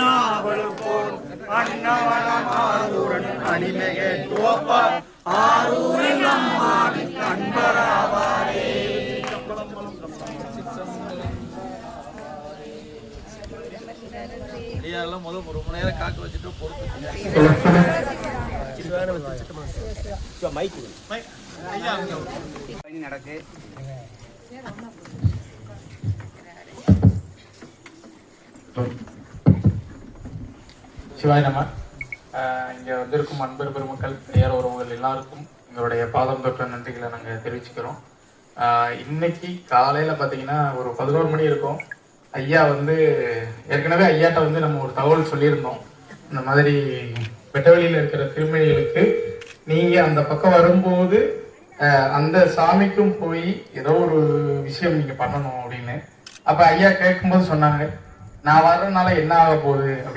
அண்ணாவலுக்கோர் அன்னவனமாரூரன் அடிமையே துவப்பார் ஆரூரில் அம்மாவின் அன்பராவாரே ஐயாலாம் முதல் ஒரு மணி நேரம் காக்க வச்சுட்டு பொறுத்து நடக்கு சிவாய் நம்ம இங்கே வந்திருக்கும் அன்பர் பெருமக்கள் பெயர் உறவுகள் எல்லாருக்கும் எங்களுடைய பாதம் தொற்ற நன்றிகளை நாங்கள் தெரிவிச்சுக்கிறோம். இன்னைக்கு காலையில் பார்த்தீங்கன்னா ஒரு பதினோரு மணி இருக்கும். ஐயா வந்து ஏற்கனவே ஐயாட்ட வந்து நம்ம ஒரு தகவல் சொல்லியிருந்தோம். இந்த மாதிரி வெட்டவெளியில் இருக்கிற திருமணிகளுக்கு நீங்கள் அந்த பக்கம் வரும்போது அந்த சாமிக்கும் போய் ஏதோ ஒரு விஷயம் நீங்கள் பண்ணணும் அப்படின்னு. அப்போ ஐயா கேட்கும்போது சொன்னாங்க நான் வர்றதுனால என்ன ஆக போகுது அப்படின்னு.